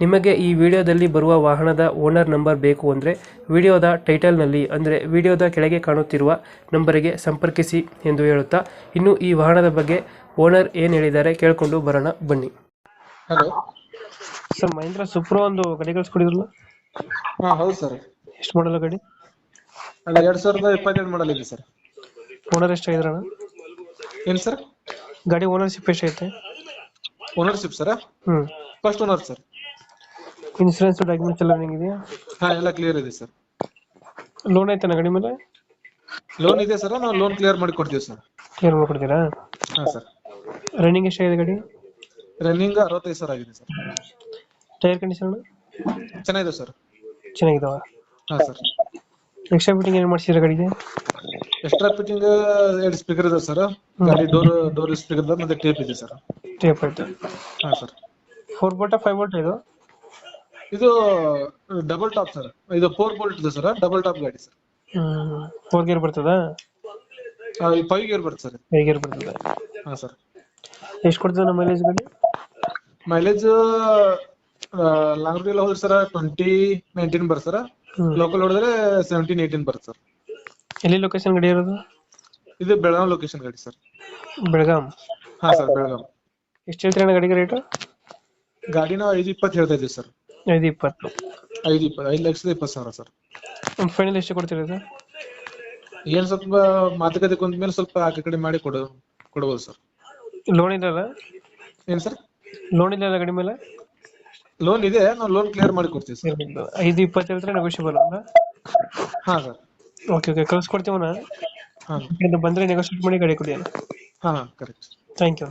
ನಿಮಗೆ ಈ ವಿಡಿಯೋದಲ್ಲಿ ಬರುವ ವಾಹನದ ಓನರ್ ನಂಬರ್ ಬೇಕು ಅಂದರೆ ವಿಡಿಯೋದ ಟೈಟಲ್ನಲ್ಲಿ ಅಂದರೆ ವಿಡಿಯೋದ ಕೆಳಗೆ ಕಾಣುತ್ತಿರುವ ನಂಬರಿಗೆ ಸಂಪರ್ಕಿಸಿ ಎಂದು ಹೇಳುತ್ತಾ ಇನ್ನು ಈ ವಾಹನದ ಬಗ್ಗೆ ಓನರ್ ಏನು ಹೇಳಿದ್ದಾರೆ ಕೇಳಿಕೊಂಡು ಬರೋಣ ಬನ್ನಿ. ಹಲೋ. ಸರ್ ಮಹೇಂದ್ರ ಸುಪ್ರೋ ಒಂದು ಗಾಡಿ ಕಳಿಸ್ಕೊಡಿದ್ರಲ್ಲ? ಹಾ ಹೌದು ಸರ್. ಎಷ್ಟು ಮಾಡಲ್ಲ ಗಾಡಿ? ಅಲ್ಲ ಎರಡು ಸಾವಿರದ ಇಪ್ಪತ್ತೆರಡು ಮಾಡಲ್ ಇದೆ ಸರ್. ಓನರ್ ಎಷ್ಟಾಗಿದ್ರಣ ಏನ್ ಸರ್? ಗಾಡಿ ಓನರ್ಶಿಪ್ ಎಷ್ಟೈತೆ ಓನರ್ಶಿಪ್ ಸರ್? ಹ್ಞೂ first owner sir. Insurance documents ಎಲ್ಲ ಹೆಂಗಿದೆಯಾ? ಹಾ ಎಲ್ಲ ಕ್ಲಿಯರ್ ಇದೆ ಸರ್. ಲೋನ್ ಐತನ ಗಾಡಿ ಮೇಲೆ? ಲೋನ್ ಇದೆ ಸರ್ ನಾವು ಲೋನ್ ಕ್ಲಿಯರ್ ಮಾಡಿ ಕೊಡ್ತೀವಿ ಸರ್. ಕ್ಲಿಯರ್ ಮಾಡಿ ಕೊಡ್ತೀರಾ? ಹಾ ಸರ್. ರನ್ನಿಂಗ್ ಎಷ್ಟಾಗಿದೆ ಗಾಡಿ? ರನ್ನಿಂಗ್ ಅರವತ್ತೈದು ಸಾವಿರ ಆಗಿದೆ ಸರ್. ಟೈರ್ ಕಂಡೀಷನ್ ಚೆನ್ನಾಗಿದೆ ಸರ್. ಚೆನ್ನಾಗಿದೆ ಹಾ ಸರ್. ಎಕ್ಸ್ಟ್ರಾ ಫಿಟ್ಟಿಂಗ್ ಏನು ಮಾಡ್ಸಿದ್ರೆ ಗಾಡಿಗೆ? ಎಕ್ಸ್ಟ್ರಾ ಫಿಟ್ಟಿಂಗ್ ಎರಡು ಸ್ಪೀಕರ್ ಇದೆ ಸರ್. ಗಾಡಿ ಡೋರ್ ಡೋರ್ ಸ್ಪೀಕರ್ ಮತ್ತೆ ಟೇಪ್ ಇದೆ ಸರ್. ಟೇಪ್ ಐತೆ ಹಾ sir. Four volt five bolt ಇದು? ಇದು ಡಬಲ್ ಟಾಪ್ ಸರ್ ಇದು ಫೋರ್ ಬೋಲ್ಟ್ ಇದೆ ಸರ್ ಡಬಲ್ ಟಾಪ್ ಗಾಡಿ ಸರ್ ಫೋರ್ ಗೇರ್ ಬರ್ತದಾ? ಫೈವ್ ಗೇರ್ ಬರುತ್ತೆ ಸರ್ ಫೈವ್ ಗೇರ್ ಬರ್ತದೆ. ಹಾ ಸರ್ ಎಷ್ಟು ಕೊಡ್ತದೆ ನಮ್ಮ ಮೈಲೇಜ್ ಗಾಡಿ? ಮೈಲೇಜ್ ಲಾಂಗ್ ರೂಟ್ ಹೋದ್ರೆ ಸರ್ ಟ್ವೆಂಟಿ ನೈನ್ಟೀನ್ ಬರುತ್ತೆ ಸರ್ ಲೋಕಲ್ ಹೊಡೆದ್ರೆ ಸೆವೆಂಟೀನ್ ಏಯ್ಟೀನ್ ಬರುತ್ತೆ ಸರ್ ಎಲ್ಲಿ ಲೊಕೇಶನ್ ಗಾಡಿ ಇರೋದು? ಇದು ಬೆಳಗಾಂ ಲೊಕೇಶನ್ ಗಾಡಿ ಸರ್ ಬೆಳಗಾಂ? ಹಾ ಸರ್ ಬೆಳಗಾಂ. ಎಷ್ಟು ಹೇಳ್ತೀರ ಗಾಡಿಗೆ ರೇಟು ಗಾಡಿ ನಾವು ಐದು ಇಪ್ಪತ್ತು ಹೇಳ್ತಾ ಇದ್ದೀವಿ ಸರ್ ಐದು ಇಪ್ಪತ್ತು. ಐದು ಇಪ್ಪತ್ತು ಐದು ಲಕ್ಷದ ಇಪ್ಪತ್ತು ಸಾವಿರ ಸರ್. ಒಂದು ಫೈನಲ್ ಎಷ್ಟು ಕೊಡ್ತೀರಿ ಸರ್? ಏನು ಸ್ವಲ್ಪ ಮಾತುಕತೆ ಕುಂತ ಮೇಲೆ ಸ್ವಲ್ಪ ಆ ಕಡೆ ಮಾಡಿ ಕೊಡು ಕೊಡ್ಬೋದು ಸರ್. ಲೋನ್ ಇಲ್ಲಲ್ಲ ಏನು ಸರ್? ಲೋನ್ ಇಲ್ಲಲ್ಲ ಗಾಡಿ ಮೇಲೆ ಲೋನ್ ಇದೆ ನಾವು ಲೋನ್ ಕ್ಲಿಯರ್ ಮಾಡಿ ಕೊಡ್ತೀವಿ ಸರ್. ಐದು ಇಪ್ಪತ್ತು ಹೇಳ್ತಾರೆ ನೆಗೋಷಿಯಬಲ್ ಅಲ್ಲ? ಹಾಂ ಸರ್. Okay okay ಕಳ್ಸ್ಕೊಡ್ತೀವಣ್ಣ? ಹಾಂ. ಬಂದರೆ ನೆಗೋಷಿಯೇಟ್ ಮಾಡಿ ಗಾಡಿ ಕೊಡಿ ಹಾಂ ಹಾಂ ಕರೆಕ್ಟ್ ಥ್ಯಾಂಕ್ ಯು